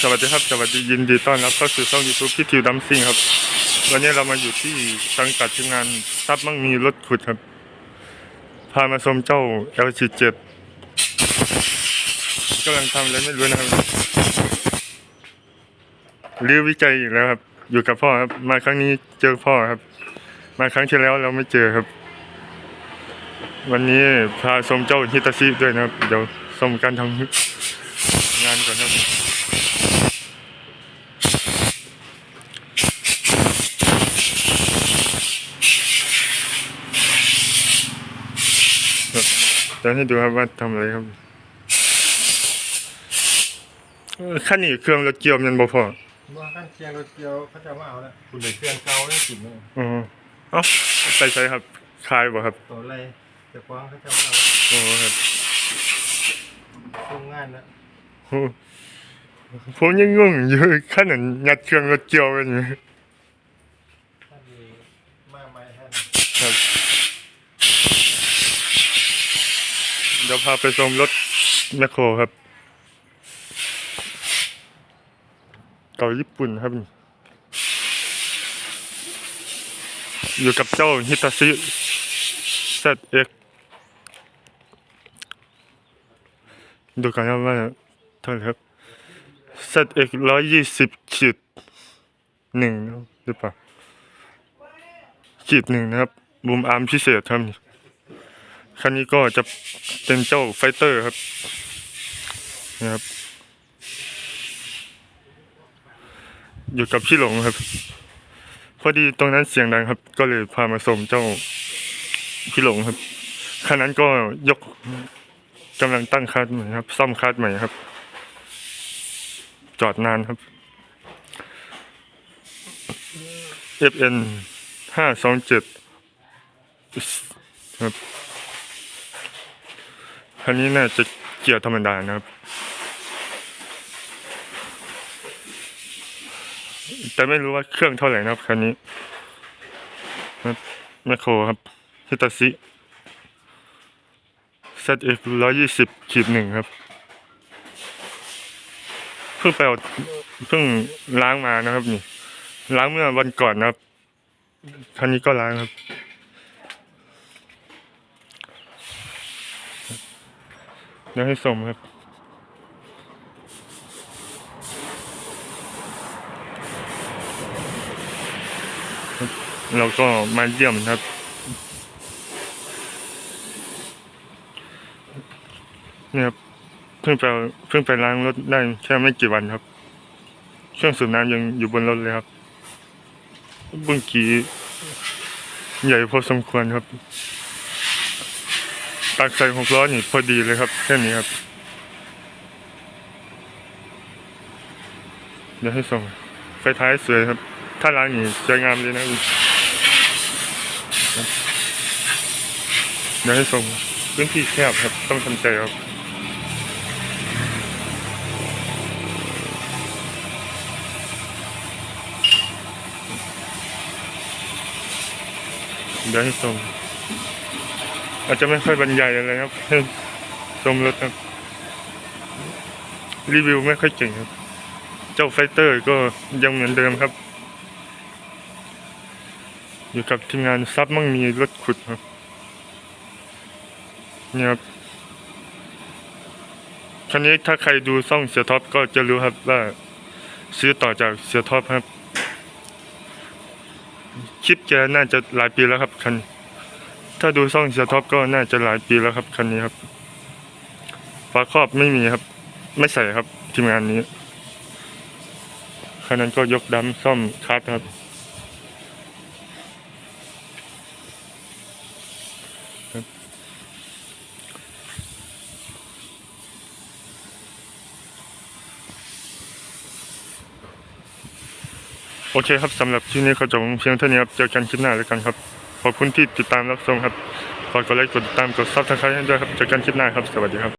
สวัสดีครับ สวัสดียินดีต้อนรับเข้าสู่ช่องยูทูบพี่ทิวดัมซิงครับ วันนี้เรามาอยู่ที่สังกัดทีมงานทรัพย์มั่งมีรถขุดครับ พามาชมเจ้า LC7 กำลังทำอะไรไม่รู้นะครับเรียวิจัยอีกแล้วครับ อยู่กับพ่อครับ มาครั้งนี้เจอพ่อครับ มาครั้งที่แล้วเราไม่เจอครับ วันนี้พาชมเจ้าฮิตาชิด้วยนะครับ เดี๋ยวชมการทำงานก่อนครับ จะให้ดูครับว่าทำอะไรครับเออขั้นนี้เครื่องรถเกี่ยวมันบ่พอว่าข้างเคียงรถเกียวเขาจะมาเอาแล้วคุณเลยเครื่องเก่าได้กลิ่นเลยอ๋อเอ้าใส่ใส่ครับคายบ่ครับตัวอะไรจะกว้างเขาจะมาเอาโอ้ครับทำงานแล้วโอ้ผมยังงงอยู่ขั้นนั้นยัดเครื่องรถเกี่ยวกันอยู่ ถ้ามีมากมายท่าน ครับ เดี๋ยวพาไปชมรถแมคโครครับ เก่าญี่ปุ่นครับ อยู่กับเจ้าฮิตาชิ ZX ดูกันครับว่าเท่าไหร่ครับ ZX ร้อยยี่สิบขีดหนึ่งหรือเปล่าขีดหนึ่งนะครับ บูมอาร์มพิเศษครับ คันนี้ก็จะเป็นเจ้าไฟเตอร์ครับนะครับ อยู่กับพี่หลงครับ พอดีตรงนั้นเสียงดังครับ ก็เลยพามาส่งเจ้าพี่หลงครับคันนั้นก็ยกกำลังตั้งคัดใหม่ครับ ซ่อมคัดใหม่ครับ จอดนานครับ FN ห้าสองเจ็ดครับ คันนี้น่าจะเกียร์ธรรมดานะครับ แต่ไม่รู้ว่าเครื่องเท่าไหร่นะครับคันนี้ครับแมคโครครับฮิตาซิ ZF ร้อยยี่สิบขีดหนึ่งครับ เพิ่งไปเอาเพิ่งล้างมานะครับนี่ ล้างเมื่อวันก่อนนะครับ คันนี้ก็ล้างครับ ดี๋ยวให้ส่งครับ เราก็มาเยี่ยมครับ เนี่ยครับเพิ่งไปเพิ่งไปล้างรถได้แค่ไม่กี่วันครับ เครื่องสูบน้ำยังอยู่บนรถเลยครับเบื้องกีใหญ่พอสมควรครับ ตักใส่หกล้อนี่พอดีเลยครับแค่นี้ครับ เดี๋ยวให้ส่งไฟท้ายสวยครับ ถ้าล้างนี่สวยงามเลยนะเดี๋ยวให้ส่งพื้นที่แคบครับ ต้องทำใจครับเดี๋ยวให้ส่ง อาจจะไม่ค่อยบรรยายอะไรครับให้ชมรถครับ รีวิวไม่ค่อยเก่งครับ เจ้าไฟเตอร์ก็ยังเหมือนเดิมครับ อยู่กับทีมงานซับมั่งมีรถขุดครับนี่ครับคันนี้ถ้าใครดูซ่องเสียท็อปก็จะรู้ครับว่าซื้อต่อจากเสียท็อปครับ คลิปแกน่าจะหลายปีแล้วครับคัน ถ้าดูซ่องเสียท็อปก็น่าจะหลายปีแล้วครับคันนี้ครับฝาครอบไม่มีครับ ไม่ใส่ครับทีมงานนี้คันนั้นก็ยกดัมซ่อมคัสครับ โอเคครับสำหรับที่นี้เขาจบเพียงเท่านี้ครับ เจอกันคลิปหน้าแล้วกันครับ ขอบคุณที่ติดตามรับชมครับ ฝากกดไลค์ กดติดตาม กดซับสไครต์ให้ด้วยครับเจอกันคลิปหน้าครับ สวัสดีครับ